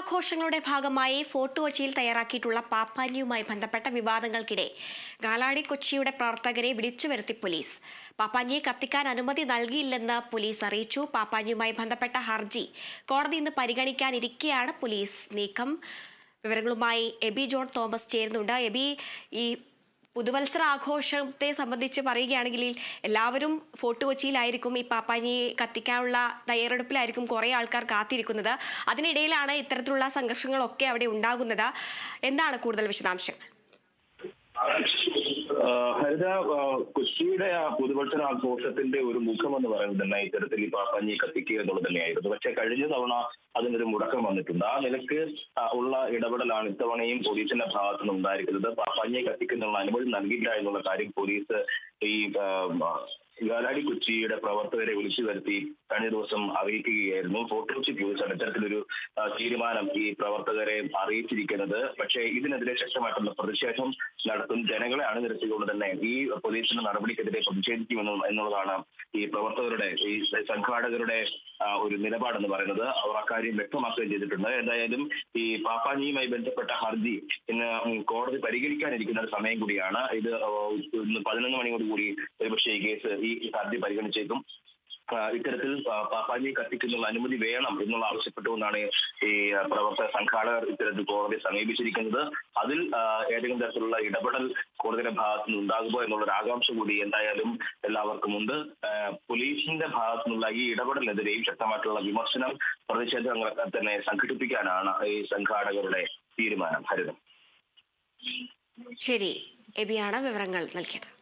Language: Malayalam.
പുതുവത്സരാഘോഷങ്ങളുടെ ഭാഗമായി ഫോർട്ട് കൊച്ചിയിൽ തയ്യാറാക്കിയിട്ടുള്ള പാപ്പാനിയുമായി ബന്ധപ്പെട്ട വിവാദങ്ങൾക്കിടെ ഗാലാടി കൊച്ചിയുടെ പ്രവർത്തകരെ വിളിച്ചു വരുത്തി പോലീസ്. പാപ്പാനിയെ കത്തിക്കാൻ അനുമതി നൽകിയില്ലെന്ന് പോലീസ് അറിയിച്ചു. പാപ്പാനിയുമായി ബന്ധപ്പെട്ട ഹർജി കോടതി ഇന്ന് പരിഗണിക്കാനിരിക്കെയാണ് പോലീസ് നീക്കം. വിവരങ്ങളുമായി എബി ജോൺ തോമസ് ചേരുന്നുണ്ട്. എബി ഈ പുതുവത്സര ആഘോഷത്തെ സംബന്ധിച്ച് പറയുകയാണെങ്കിൽ എല്ലാവരും ഫോർട്ട് കൊച്ചിയിലായിരിക്കും ഈ പാപ്പാജിയെ കത്തിക്കാനുള്ള തയ്യാറെടുപ്പിലായിരിക്കും കുറേ ആൾക്കാർ കാത്തിരിക്കുന്നത്. അതിനിടയിലാണ് ഇത്തരത്തിലുള്ള സംഘർഷങ്ങളൊക്കെ അവിടെ ഉണ്ടാകുന്നത്. എന്താണ് കൂടുതൽ വിശദാംശങ്ങൾ? ഹരിത കൊച്ചിയുടെ ആ പുതുവത്സര ആഘോഷത്തിന്റെ ഒരു മുഖം എന്ന് പറയുന്നത് തന്നെ ഇത്തരത്തിൽ ഈ പാപ്പഞ്ഞി കത്തിക്കുക എന്നുള്ളത് തന്നെയായിരുന്നു. പക്ഷെ കഴിഞ്ഞ തവണ അതിനൊരു മുടക്കം വന്നിട്ടുണ്ട്. ആ നിലയ്ക്ക് ഉള്ള ഇടപെടലാണ് ഇത്തവണയും പോലീസിന്റെ ഭാഗത്തു നിന്ന് ഉണ്ടായിരിക്കുന്നത്. പാപ്പഞ്ഞിയെ കത്തിക്കുന്നുള്ള അനുമതി നൽകില്ല എന്നുള്ള കാര്യം പോലീസ് ഈ ഗാലാടി കൊച്ചിയുടെ പ്രവർത്തകരെ വിളിച്ചു വരുത്തി കഴിഞ്ഞ ദിവസം അറിയിക്കുകയായിരുന്നു. ഫോട്ടോ ചിപ്പ് പോലീസാണ് ഇത്തരത്തിലൊരു തീരുമാനം ഈ പ്രവർത്തകരെ അറിയിച്ചിരിക്കുന്നത്. പക്ഷേ ഇതിനെതിരെ ശക്തമായിട്ടുള്ള പ്രതിഷേധം നടത്തും ജനങ്ങളെ അണിനിരത്തിക്കൊണ്ട് തന്നെ ഈ പോലീസിന്റെ നടപടിക്കെതിരെ പ്രതിഷേധിക്കുമെന്നും എന്നുള്ളതാണ് ഈ പ്രവർത്തകരുടെ ഈ സംഘാടകരുടെ ഒരു നിലപാടെന്ന് പറയുന്നത്. അവർ അക്കാര്യം വ്യക്തമാക്കുകയും ചെയ്തിട്ടുണ്ട്. എന്തായാലും ഈ പാപ്പാജിയുമായി ബന്ധപ്പെട്ട ഹർജി ഇന്ന് കോടതി പരിഗണിക്കാനിരിക്കുന്ന ഒരു സമയം കൂടിയാണ്. ഇത് ഇന്ന് പതിനൊന്ന് മണിയോടുകൂടി ഒരുപക്ഷെ ഈ കേസ് ഈ ഹർജി പരിഗണിച്ചേക്കും. ഇത്തരത്തിൽ പാപ്പാജിയെ കത്തിക്കുന്നുള്ള അനുമതി വേണം എന്നുള്ള ആവശ്യപ്പെട്ടുകൊണ്ടാണ് ഈ പ്രവർത്തക സംഘാടകർ ഇത്തരത്തിൽ കോടതിയെ സമീപിച്ചിരിക്കുന്നത്. അതിൽ ഏതെങ്കിലും തരത്തിലുള്ള ഇടപെടൽ കോടതിയുടെ ഭാഗത്തു നിന്ന് ഉണ്ടാകുമോ എന്നുള്ളൊരു ആകാംക്ഷ കൂടി എന്തായാലും എല്ലാവർക്കും ഉണ്ട്. പോലീസിന്റെ ഭാഗത്തു നിന്നുള്ള ഈ ഇടപെടലിനെതിരെയും ശക്തമായിട്ടുള്ള വിമർശനം പ്രതിഷേധങ്ങളൊക്കെ തന്നെ സംഘടിപ്പിക്കാനാണ് ഈ സംഘാടകരുടെ തീരുമാനം. ഹരിതം. ശരി. എബിയാണ് വിവരങ്ങൾ നൽകിയത്.